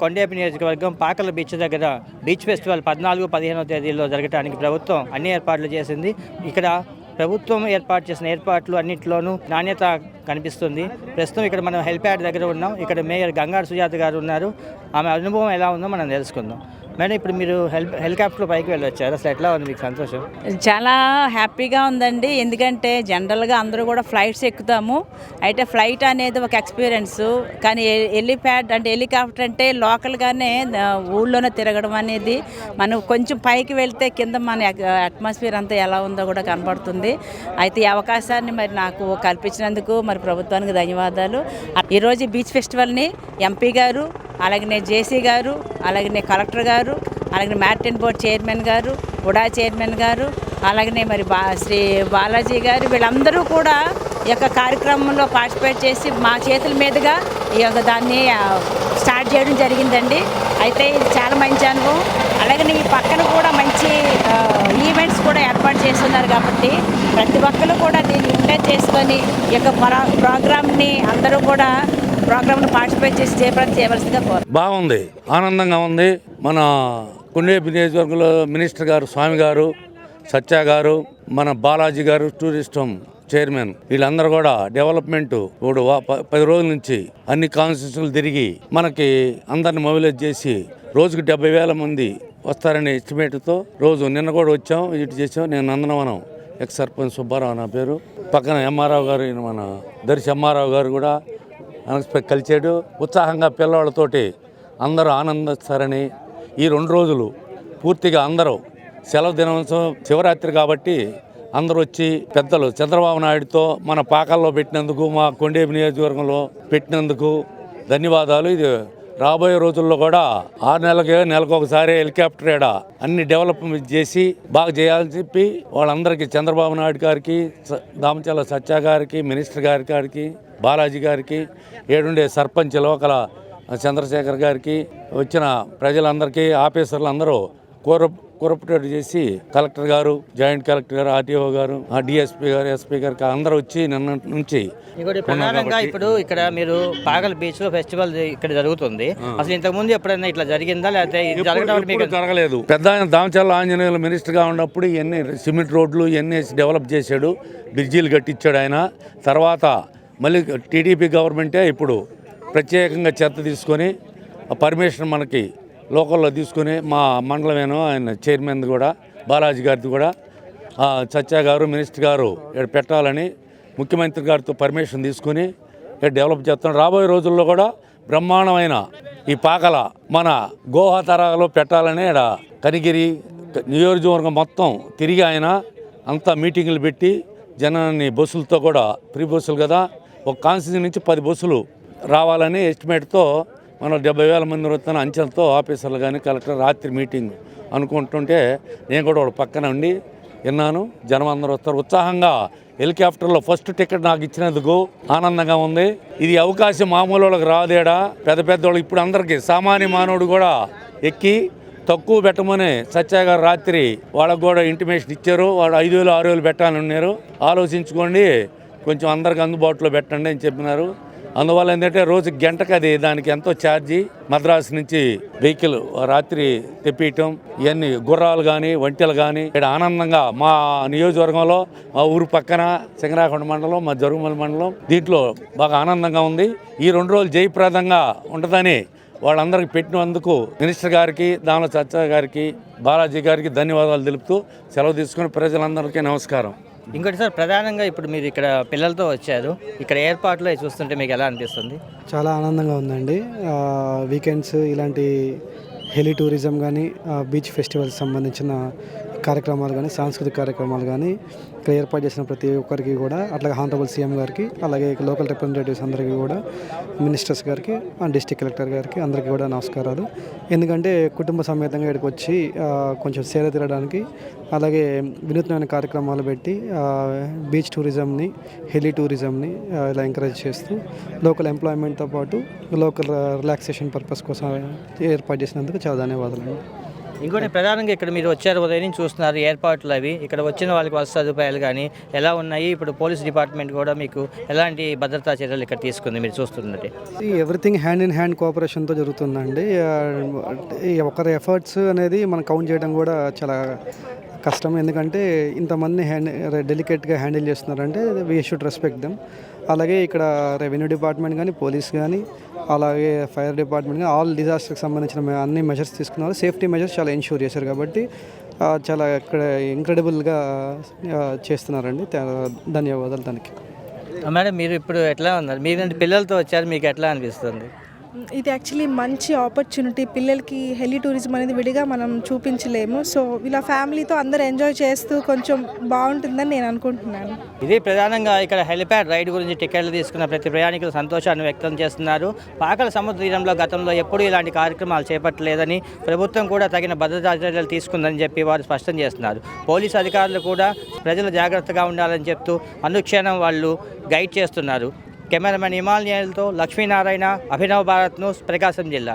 కొండేపి నియోజకవర్గం పాకల బీచ్ దగ్గర beach festival పద్నాలుగు పదిహేనో తేదీల్లో జరగడానికి ప్రభుత్వం అన్ని ఏర్పాట్లు చేసింది. ఇక్కడ ప్రభుత్వం ఏర్పాటు చేసిన ఏర్పాట్లు అన్నింటిలోనూ నాణ్యత కనిపిస్తుంది. ప్రస్తుతం ఇక్కడ మనం హెల్ప్యాడ్ దగ్గర ఉన్నాం. ఇక్కడ మేయర్ గంగారు సుజాత గారు ఉన్నారు. ఆమె అనుభవం ఎలా ఉందో మనం తెలుసుకుందాం. మేడం ఇప్పుడు మీరు హెల్ హెలికాప్టర్ పైకి వెళ్ళొచ్చారు. అసలు ఎట్లా ఉంది మీకు సంతోషం? చాలా హ్యాపీగా ఉందండి. ఎందుకంటే జనరల్గా అందరూ కూడా ఫ్లైట్స్ ఎక్కుతాము. అయితే ఫ్లైట్ అనేది ఒక ఎక్స్పీరియన్స్. కానీ హెలిప్యాడ్ అంటే హెలికాప్టర్ అంటే లోకల్గానే ఊళ్ళోనే తిరగడం అనేది మనం కొంచెం పైకి వెళ్తే కింద మన అట్మాస్ఫియర్ అంతా ఎలా ఉందో కూడా కనబడుతుంది. అయితే ఈ అవకాశాన్ని మరి నాకు కల్పించినందుకు మరి ప్రభుత్వానికి ధన్యవాదాలు. ఈరోజు బీచ్ ఫెస్టివల్ని ఎంపీ గారు అలాగనే జేసీ గారు అలాగనే కలెక్టర్ గారు అలాగే మ్యారిటైన్ బోర్డ్ చైర్మన్ గారు ఉడా చైర్మన్ గారు అలాగనే మరి బా శ్రీ బాలాజీ గారు వీళ్ళందరూ కూడా ఈ యొక్క కార్యక్రమంలో పార్టిసిపేట్ చేసి మా చేతుల మీదుగా ఈ యొక్క దాన్ని స్టార్ట్ చేయడం జరిగిందండి. అయితే ఇది చాలా మంచి అనుభవం. అలాగనే ఈ పక్కన కూడా మంచి ఈవెంట్స్ కూడా ఏర్పాటు చేస్తున్నారు కాబట్టి ప్రతి ఒక్కరు కూడా దీన్ని యూటిలైజ్ చేసుకొని ఈ యొక్క ప్రోగ్రామ్ని అందరూ కూడా ప్రోగ్రామ్ని పార్టిసిపేట్ చేసి చేపట్టి చేయవలసిందిగా కోరు బాగుంది. ఆనందంగా ఉంది. మన కొండేపి నియోజకవర్గంలో మినిస్టర్ గారు స్వామి గారు సత్య గారు మన బాలాజీ గారు టూరిస్ట్ హోమ్ చైర్మన్ వీళ్ళందరూ కూడా డెవలప్మెంట్ ఇప్పుడు పది రోజుల నుంచి అన్ని కాన్స్టిట్యూన్సీలు తిరిగి మనకి అందరిని మొబిలైజ్ చేసి రోజుకి డెబ్బై వేల మంది వస్తారనే ఎస్టిమేట్తో రోజు నిన్న కూడా వచ్చాం విజిట్ చేసాం నేను నందనవనం ఎక్స్ సర్పంచ్ సుబ్బారావు నా పేరు. పక్కన ఎంఆర్ఆవు గారు మన దర్శి ఎంఆర్ఆవు గారు కూడా అన్ఎక్స్పెక్ట్ కలిచాడు. ఉత్సాహంగా పిల్లవాళ్ళతోటి అందరూ ఆనందిస్తారని ఈ రెండు రోజులు పూర్తిగా అందరూ సెలవు దినోత్సవం శివరాత్రి కాబట్టి అందరూ వచ్చి పెద్దలు చంద్రబాబు నాయుడుతో మన పాకల్లో పెట్టినందుకు మా కొండేపు నియోజకవర్గంలో పెట్టినందుకు ధన్యవాదాలు. ఇది రాబోయే రోజుల్లో కూడా ఆరు నెలలకి నెలకు ఒకసారి హెలికాప్టర్ ఏడ అన్ని డెవలప్మెంట్ చేసి బాగా చేయాలని చెప్పి వాళ్ళందరికీ చంద్రబాబు నాయుడు గారికి దామచల సత్యా సత్య గారికి మినిస్టర్ గారి గారికి బాలాజీ గారికి ఏడుండే సర్పంచ్ లోకల చంద్రశేఖర్ గారికి వచ్చిన ప్రజలందరికీ ఆఫీసర్లు అందరూ కోరపరేట్ చేసి కలెక్టర్ గారు జాయింట్ కలెక్టర్ గారు ఆర్టీఓ గారు ఆ డిఎస్పీ గారు ఎస్పీ గారికి అందరూ వచ్చి నిన్న నుంచి ప్రధానంగా ఇప్పుడు ఇక్కడ మీరు పాగల్ బీచ్లో ఫెస్టివల్ ఇక్కడ జరుగుతుంది. అసలు ఇంతకు ముందు ఎప్పుడైనా ఇట్లా జరిగిందా? లేకపోతే జరగలేదు. పెద్ద ఆయన దామచల్ల ఆంజనేయులు మినిస్టర్గా ఉన్నప్పుడు ఇవన్నీ సిమెంట్ రోడ్లు ఇవన్నీ డెవలప్ చేశాడు. బ్రిడ్జీలు కట్టించాడు ఆయన. తర్వాత మళ్ళీ టీడీపీ గవర్నమెంటే ఇప్పుడు ప్రత్యేకంగా చెత్త తీసుకొని పర్మిషన్ మనకి లోకల్లో తీసుకుని మా మండలమేను ఆయన చైర్మన్ కూడా బాలాజీ గారిది కూడా. చచ్చా గారు మినిస్టర్ గారు ఇక్కడ పెట్టాలని ముఖ్యమంత్రి గారితో పర్మిషన్ తీసుకొని ఇక్కడ డెవలప్ చేస్తున్నాం రాబోయే రోజుల్లో కూడా బ్రహ్మాండమైన ఈ పాకల మన గోహా తరాలో పెట్టాలని ఈడ కనిగిరి నియోజకవర్గం మొత్తం తిరిగి ఆయన అంతా మీటింగులు పెట్టి జనాన్ని బస్సులతో కూడా ఫ్రీ బస్సులు కదా ఒక కాన్స్టిట్యూన్ నుంచి పది బస్సులు రావాలని ఎస్టిమేట్తో మనం డెబ్బై వేల మంది వస్తున్న అంచెలతో ఆఫీసర్లు కానీ కలెక్టర్ రాత్రి మీటింగ్ అనుకుంటుంటే నేను కూడా ఒక పక్కన ఉండి విన్నాను. జనం అందరూ వస్తారు. ఉత్సాహంగా హెలికాప్టర్లో ఫస్ట్ టికెట్ నాకు ఇచ్చినందుకు ఆనందంగా ఉంది. ఇది అవకాశం మామూలు వాళ్ళకి రాదేడా? పెద్ద పెద్ద వాళ్ళకి ఇప్పుడు అందరికీ సామాన్య మానవుడు కూడా ఎక్కి తక్కువ పెట్టమని సత్య గారు రాత్రి వాళ్ళకు కూడా ఇంటిమేషన్ ఇచ్చారు. వాడు ఐదు వేలు ఆరు వేలు పెట్టాలని ఉన్నారు. ఆలోచించుకోండి. కొంచెం అందరికి అందుబాటులో పెట్టండి అని చెప్పినారు. అందువల్ల ఏంటంటే రోజు గంటకు అది దానికి ఎంతో ఛార్జీ. మద్రాసు నుంచి వెహికల్ రాత్రి తెప్పియటం ఇవన్నీ గుర్రాలు కానీ ఒంటెలు కానీ ఇక్కడ ఆనందంగా మా నియోజకవర్గంలో మా ఊరు పక్కన సింగరాకొండ మండలం మా జరుగుమల మండలం దీంట్లో బాగా ఆనందంగా ఉంది. ఈ రెండు రోజులు జయప్రదంగా ఉంటుందని వాళ్ళందరికీ పెట్టినందుకు మినిస్టర్ గారికి దామల చచ్చ గారికి బాలాజీ గారికి ధన్యవాదాలు తెలుపుతూ సెలవు తీసుకుని ప్రజలందరికీ నమస్కారం. ఇంకోటి సార్ ప్రధానంగా ఇప్పుడు మీరు ఇక్కడ పిల్లలతో వచ్చారు. ఇక్కడ ఏర్పాట్లు అవి చూస్తుంటే మీకు ఎలా అనిపిస్తుంది? చాలా ఆనందంగా ఉందండి. వీకెండ్స్ ఇలాంటి హెలి టూరిజం కానీ బీచ్ ఫెస్టివల్స్ సంబంధించిన కార్యక్రమాలు కానీ సాంస్కృతిక కార్యక్రమాలు కానీ ఇక్కడ ఏర్పాటు చేసిన ప్రతి ఒక్కరికి కూడా అట్లాగే హానరబుల్ సీఎం గారికి అలాగే లోకల్ రిప్రజెంటేటివ్స్ అందరికీ కూడా మినిస్టర్స్ గారికి డిస్టిక్ కలెక్టర్ గారికి అందరికీ కూడా నమస్కారాలు. ఎందుకంటే కుటుంబ సమేతంగా ఇక్కడికి వచ్చి కొంచెం సేద తీరడానికి అలాగే వినూత్నమైన కార్యక్రమాలు పెట్టి బీచ్ టూరిజంని హెలి టూరిజంని ఇలా ఎంకరేజ్ చేస్తూ లోకల్ ఎంప్లాయ్మెంట్తో పాటు లోకల్ రిలాక్సేషన్ పర్పస్ కోసం ఏర్పాటు చేసినందుకు చాలా ధన్యవాదాలు ఇంకోటి ప్రధానంగా ఇక్కడ మీరు వచ్చారు ఉదయం నుంచి చూస్తున్నారు ఏర్పాట్లు అవి. ఇక్కడ వచ్చిన వాళ్ళకి వసతి సదుపాయాలు కానీ ఎలా ఉన్నాయి? ఇప్పుడు పోలీస్ డిపార్ట్మెంట్ కూడా మీకు ఎలాంటి భద్రతా చర్యలు ఇక్కడ తీసుకుంది మీరు చూస్తున్నట్టు? ఎవ్రీథింగ్ హ్యాండ్ ఇన్ హ్యాండ్ కోఆపరేషన్తో జరుగుతుందండి. ఈ ఒకరి ఎఫర్ట్స్ అనేది మనం కౌంట్ చేయడం కూడా చాలా కష్టం. ఎందుకంటే ఇంతమంది హ్యాండ్ డెలికేట్గా హ్యాండిల్ చేస్తున్నారంటే వీ షుడ్ రెస్పెక్ట్ దెమ్. అలాగే ఇక్కడ రెవెన్యూ డిపార్ట్మెంట్ కానీ పోలీస్ కానీ అలాగే ఫైర్ డిపార్ట్మెంట్ ఆల్ డిజాస్టర్కి సంబంధించిన అన్ని మెజర్స్ తీసుకున్నారు. సేఫ్టీ మెజర్స్ చాలా ఇన్షూర్ చేశారు కాబట్టి చాలా ఇక్కడ ఇంక్రెడిబుల్గా చేస్తున్నారండి. ధన్యవాదాలు దానికి మేడం మీరు ఇప్పుడు ఎట్లా ఉన్నారు? మీరు పిల్లలతో వచ్చారు మీకు ఎట్లా అనిపిస్తుంది? ఇది యాక్చువల్లీ మంచి ఆపర్చునిటీ పిల్లలకి హెలి టూరిజం అనేది విడిగా మనం చూపించలేము. సో ఇలా ఫ్యామిలీతో అందరు ఎంజాయ్ చేస్తూ కొంచెం బాగుంటుందని నేను అనుకుంటున్నాను. ఇది ప్రధానంగా ఇక్కడ హెలిప్యాడ్ రైడ్ గురించి టికెట్లు తీసుకున్న ప్రతి ప్రయాణికులు సంతోషాన్ని వ్యక్తం చేస్తున్నారు. పాకల సముద్ర తీరంలో గతంలో ఎప్పుడూ ఇలాంటి కార్యక్రమాలు చేపట్టలేదని ప్రభుత్వం కూడా తగిన భద్రతా చర్యలు తీసుకుందని చెప్పి వారు స్పష్టం చేస్తున్నారు. పోలీసు అధికారులు కూడా ప్రజలు జాగ్రత్తగా ఉండాలని చెప్తూ అనుక్షణం వాళ్ళు గైడ్ చేస్తున్నారు. కెమెరామెన్ హిమాలయాలతో లక్ష్మీనారాయణ అభినవ్ భారత్ న్యూస్ ప్రకాశం జిల్లా.